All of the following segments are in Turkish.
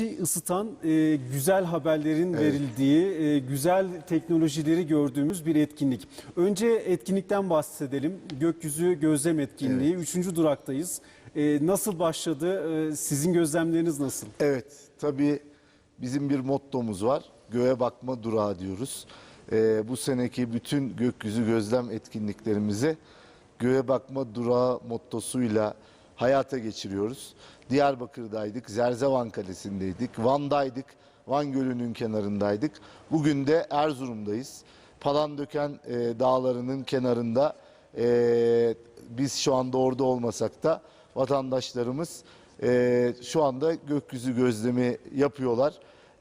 İçi ısıtan e, güzel haberlerin verildiği, e, güzel teknolojileri gördüğümüz bir etkinlik. Önce etkinlikten bahsedelim. Gökyüzü Gözlem Etkinliği. Üçüncü duraktayız. E, nasıl başladı? E, sizin gözlemleriniz nasıl? Evet, tabii bizim bir mottomuz var. Göğe bakma durağı diyoruz. Ee, bu seneki bütün gökyüzü gözlem etkinliklerimizi göğe bakma durağı mottosuyla hayata geçiriyoruz. Diyarbakır'daydık, Zerzevan Kalesi'ndeydik, Van'daydık, Van Gölü'nün kenarındaydık. Bugün de Erzurum'dayız. Palandöken e, dağlarının kenarında e, biz şu anda orada olmasak da vatandaşlarımız e, şu anda gökyüzü gözlemi yapıyorlar.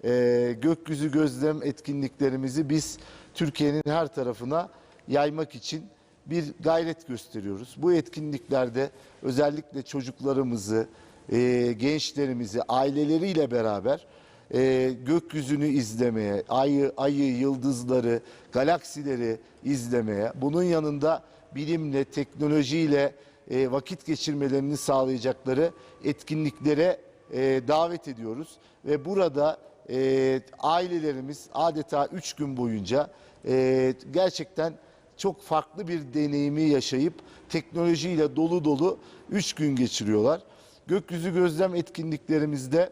E, gökyüzü gözlem etkinliklerimizi biz Türkiye'nin her tarafına yaymak için bir gayret gösteriyoruz. Bu etkinliklerde özellikle çocuklarımızı, e, gençlerimizi aileleriyle beraber e, gökyüzünü izlemeye, ayı, ayı, yıldızları, galaksileri izlemeye, bunun yanında bilimle, teknolojiyle e, vakit geçirmelerini sağlayacakları etkinliklere e, davet ediyoruz. Ve burada e, ailelerimiz adeta üç gün boyunca e, gerçekten çok farklı bir deneyimi yaşayıp teknolojiyle dolu dolu üç gün geçiriyorlar. Gökyüzü gözlem etkinliklerimizde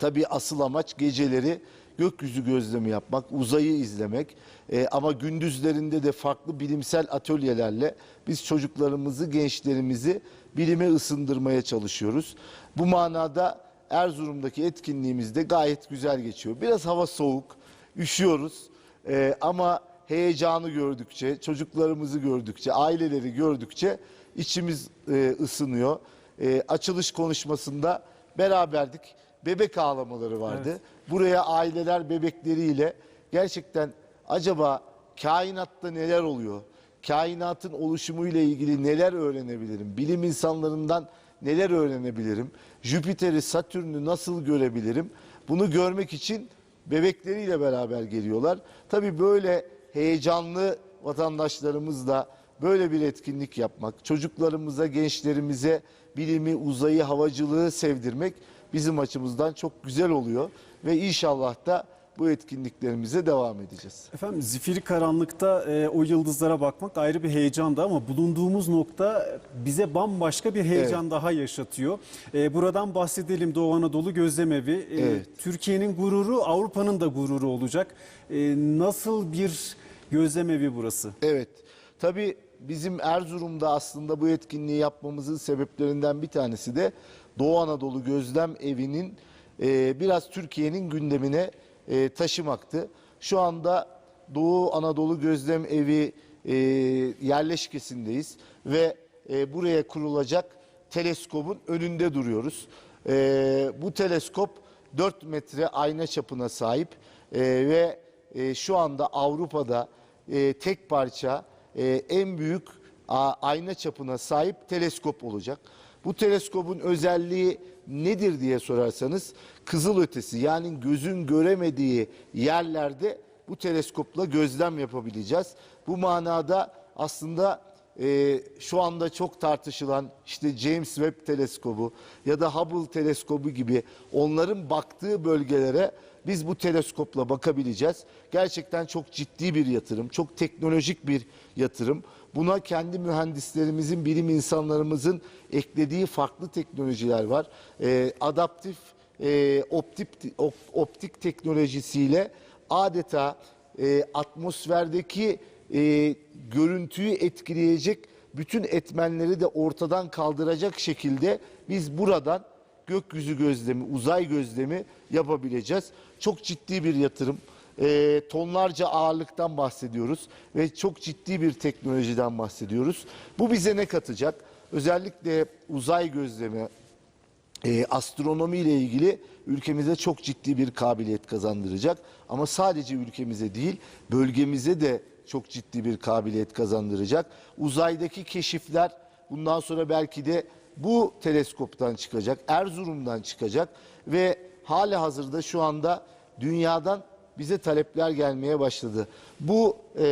Tabii asıl amaç geceleri gökyüzü gözlemi yapmak, uzayı izlemek. Ee, ama gündüzlerinde de farklı bilimsel atölyelerle biz çocuklarımızı, gençlerimizi bilime ısındırmaya çalışıyoruz. Bu manada Erzurum'daki etkinliğimiz de gayet güzel geçiyor. Biraz hava soğuk, üşüyoruz Ee, ama heyecanı gördükçe, çocuklarımızı gördükçe, aileleri gördükçe içimiz e, ısınıyor. Ee, açılış konuşmasında beraberdik bebek ağlamaları vardı. Buraya aileler bebekleriyle gerçekten acaba kainatta neler oluyor? Kainatın oluşumuyla ilgili neler öğrenebilirim? Bilim insanlarından neler öğrenebilirim? Jüpiter'i, Satürn'ü nasıl görebilirim? Bunu görmek için bebekleriyle beraber geliyorlar. Tabii böyle heyecanlı vatandaşlarımızla böyle bir etkinlik yapmak, çocuklarımıza, gençlerimize bilimi, uzayı, havacılığı sevdirmek bizim açımızdan çok güzel oluyor ve inşallah da bu etkinliklerimize devam edeceğiz. Efendim zifiri karanlıkta e, o yıldızlara bakmak ayrı bir heyecandı ama bulunduğumuz nokta bize bambaşka bir heyecan Evet. daha yaşatıyor. E, buradan bahsedelim Doğu Anadolu Gözlemevi. E, Evet. Türkiye'nin gururu Avrupa'nın da gururu olacak. E, nasıl bir gözlemevi burası? Evet. Tabii bizim Erzurum'da aslında bu etkinliği yapmamızın sebeplerinden bir tanesi de Doğu Anadolu Gözlem Evi'nin e, biraz Türkiye'nin gündemine e, taşımaktı. Şu anda Doğu Anadolu Gözlem Evi e, yerleşkesindeyiz ve e, buraya kurulacak teleskobun önünde duruyoruz. E, bu teleskop 4 metre ayna çapına sahip e, ve e, şu anda Avrupa'da e, tek parça e, en büyük a, ayna çapına sahip teleskop olacak. Bu teleskopun özelliği nedir diye sorarsanız kızılötesi yani gözün göremediği yerlerde bu teleskopla gözlem yapabileceğiz. Bu manada aslında e, şu anda çok tartışılan işte James Webb teleskobu ya da Hubble teleskobu gibi onların baktığı bölgelere biz bu teleskopla bakabileceğiz. Gerçekten çok ciddi bir yatırım, çok teknolojik bir yatırım. Buna kendi mühendislerimizin, bilim insanlarımızın eklediği farklı teknolojiler var. Ee, adaptif e, optik, op- optik teknolojisiyle adeta e, atmosferdeki e, görüntüyü etkileyecek bütün etmenleri de ortadan kaldıracak şekilde biz buradan gökyüzü gözlemi, uzay gözlemi yapabileceğiz. Çok ciddi bir yatırım. Ee, tonlarca ağırlıktan bahsediyoruz ve çok ciddi bir teknolojiden bahsediyoruz. Bu bize ne katacak? Özellikle uzay gözlemi, e, astronomi ile ilgili ülkemize çok ciddi bir kabiliyet kazandıracak. Ama sadece ülkemize değil, bölgemize de çok ciddi bir kabiliyet kazandıracak. Uzaydaki keşifler bundan sonra belki de bu teleskoptan çıkacak, Erzurum'dan çıkacak ve hali hazırda şu anda dünyadan bize talepler gelmeye başladı. Bu e,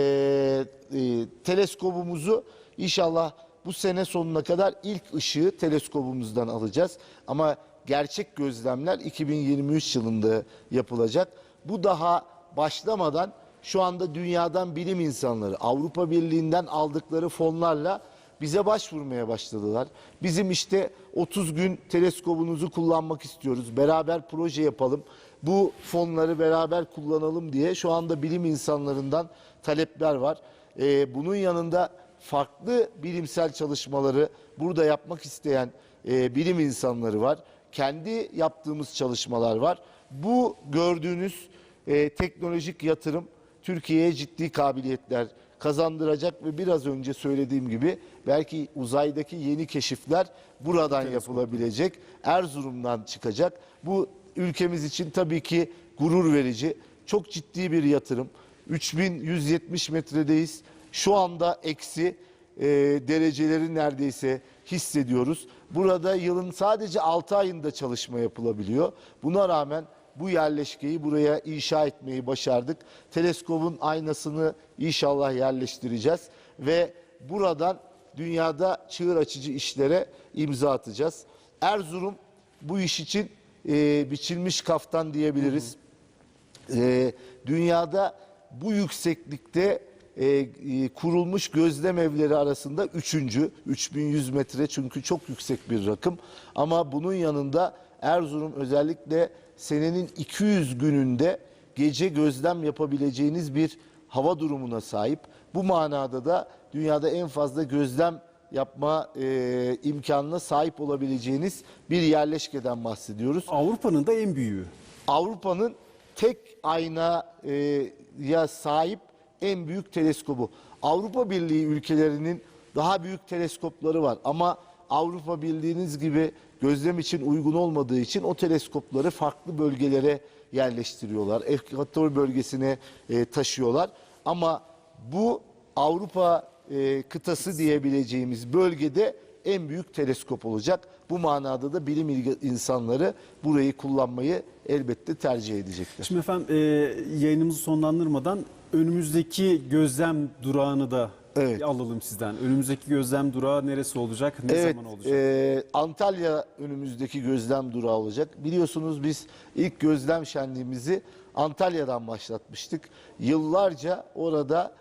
e, teleskobumuzu inşallah bu sene sonuna kadar ilk ışığı teleskobumuzdan alacağız. Ama gerçek gözlemler 2023 yılında yapılacak. Bu daha başlamadan şu anda dünyadan bilim insanları Avrupa Birliği'nden aldıkları fonlarla bize başvurmaya başladılar. Bizim işte 30 gün teleskobunuzu kullanmak istiyoruz. Beraber proje yapalım. Bu fonları beraber kullanalım diye şu anda bilim insanlarından talepler var. Ee, bunun yanında farklı bilimsel çalışmaları burada yapmak isteyen e, bilim insanları var. Kendi yaptığımız çalışmalar var. Bu gördüğünüz e, teknolojik yatırım Türkiye'ye ciddi kabiliyetler kazandıracak ve biraz önce söylediğim gibi belki uzaydaki yeni keşifler buradan yapılabilecek. Erzurum'dan çıkacak. Bu ülkemiz için tabii ki gurur verici. Çok ciddi bir yatırım. 3170 metredeyiz. Şu anda eksi e, dereceleri neredeyse hissediyoruz. Burada yılın sadece 6 ayında çalışma yapılabiliyor. Buna rağmen bu yerleşkeyi buraya inşa etmeyi başardık. Teleskobun aynasını inşallah yerleştireceğiz ve buradan dünyada çığır açıcı işlere imza atacağız. Erzurum bu iş için e, biçilmiş kaftan diyebiliriz. E, dünyada bu yükseklikte e, e, kurulmuş gözlem evleri arasında üçüncü, 3100 metre çünkü çok yüksek bir rakım. Ama bunun yanında Erzurum özellikle senenin 200 gününde gece gözlem yapabileceğiniz bir hava durumuna sahip. Bu manada da dünyada en fazla gözlem yapma e, imkanına sahip olabileceğiniz bir yerleşkeden bahsediyoruz. Avrupa'nın da en büyüğü. Avrupa'nın tek aynaya sahip en büyük teleskobu. Avrupa Birliği ülkelerinin daha büyük teleskopları var ama Avrupa bildiğiniz gibi gözlem için uygun olmadığı için o teleskopları farklı bölgelere yerleştiriyorlar. Ekvator bölgesine e, taşıyorlar. Ama bu Avrupa e, kıtası diyebileceğimiz bölgede en büyük teleskop olacak. Bu manada da bilim insanları burayı kullanmayı elbette tercih edecekler. Şimdi efendim e, yayınımızı sonlandırmadan önümüzdeki gözlem durağını da Evet. alalım sizden. Önümüzdeki gözlem durağı neresi olacak? Ne Evet, zaman olacak? e, Antalya önümüzdeki gözlem durağı olacak. Biliyorsunuz biz ilk gözlem şenliğimizi Antalya'dan başlatmıştık. Yıllarca orada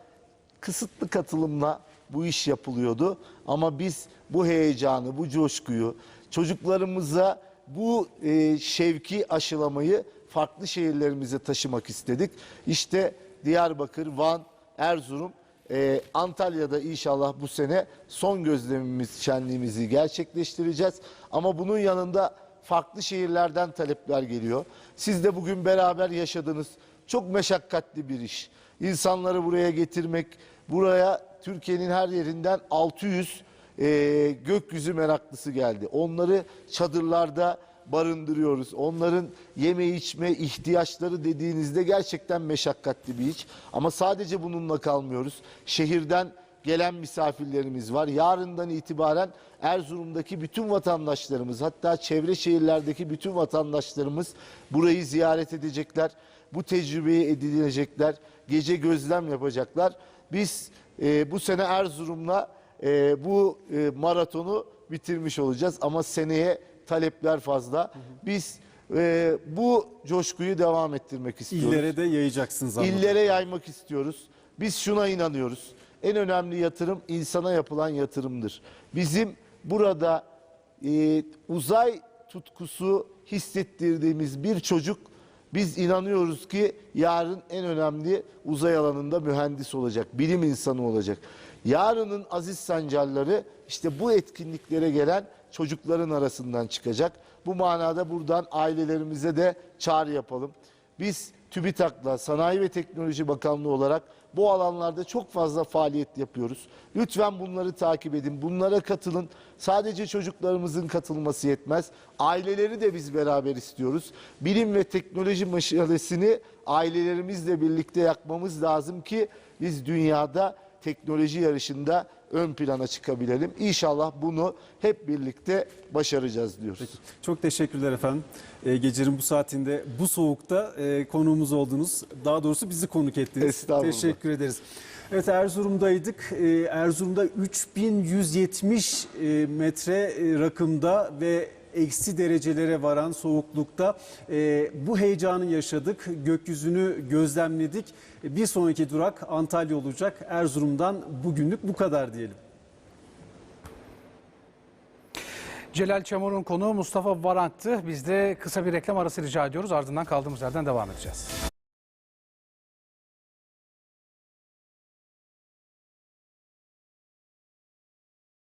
kısıtlı katılımla bu iş yapılıyordu. Ama biz bu heyecanı, bu coşkuyu çocuklarımıza bu e, şevki aşılamayı farklı şehirlerimize taşımak istedik. İşte Diyarbakır, Van, Erzurum ee, Antalya'da inşallah bu sene son gözlemimiz, şenliğimizi gerçekleştireceğiz. Ama bunun yanında farklı şehirlerden talepler geliyor. Siz de bugün beraber yaşadınız. Çok meşakkatli bir iş. İnsanları buraya getirmek, buraya Türkiye'nin her yerinden 600 e, gökyüzü meraklısı geldi. Onları çadırlarda barındırıyoruz. Onların yeme içme ihtiyaçları dediğinizde gerçekten meşakkatli bir iş. Ama sadece bununla kalmıyoruz. Şehirden gelen misafirlerimiz var. Yarından itibaren Erzurum'daki bütün vatandaşlarımız hatta çevre şehirlerdeki bütün vatandaşlarımız burayı ziyaret edecekler. Bu tecrübeyi edinecekler. Gece gözlem yapacaklar. Biz e, bu sene Erzurum'la e, bu e, maratonu bitirmiş olacağız. Ama seneye talepler fazla. Biz e, bu coşkuyu devam ettirmek istiyoruz. İllere de yayacaksınız anladım. İllere yaymak istiyoruz. Biz şuna inanıyoruz. En önemli yatırım insana yapılan yatırımdır. Bizim burada e, uzay tutkusu hissettirdiğimiz bir çocuk biz inanıyoruz ki yarın en önemli uzay alanında mühendis olacak, bilim insanı olacak. Yarının aziz sancarları işte bu etkinliklere gelen çocukların arasından çıkacak. Bu manada buradan ailelerimize de çağrı yapalım. Biz TÜBİTAK'la Sanayi ve Teknoloji Bakanlığı olarak bu alanlarda çok fazla faaliyet yapıyoruz. Lütfen bunları takip edin, bunlara katılın. Sadece çocuklarımızın katılması yetmez. Aileleri de biz beraber istiyoruz. Bilim ve teknoloji meşalesini ailelerimizle birlikte yakmamız lazım ki biz dünyada teknoloji yarışında ön plana çıkabilelim. İnşallah bunu hep birlikte başaracağız diyoruz. Çok teşekkürler efendim. Ee, gecenin bu saatinde bu soğukta e, konuğumuz oldunuz. Daha doğrusu bizi konuk ettiniz. Estağfurullah. Teşekkür ederiz. Evet Erzurum'daydık. Ee, Erzurum'da 3170 e, metre e, rakımda ve eksi derecelere varan soğuklukta e, bu heyecanı yaşadık. Gökyüzünü gözlemledik. Bir sonraki durak Antalya olacak. Erzurum'dan bugünlük bu kadar diyelim. Celal Çamur'un konuğu Mustafa Varant'tı. Biz de kısa bir reklam arası rica ediyoruz. Ardından kaldığımız yerden devam edeceğiz.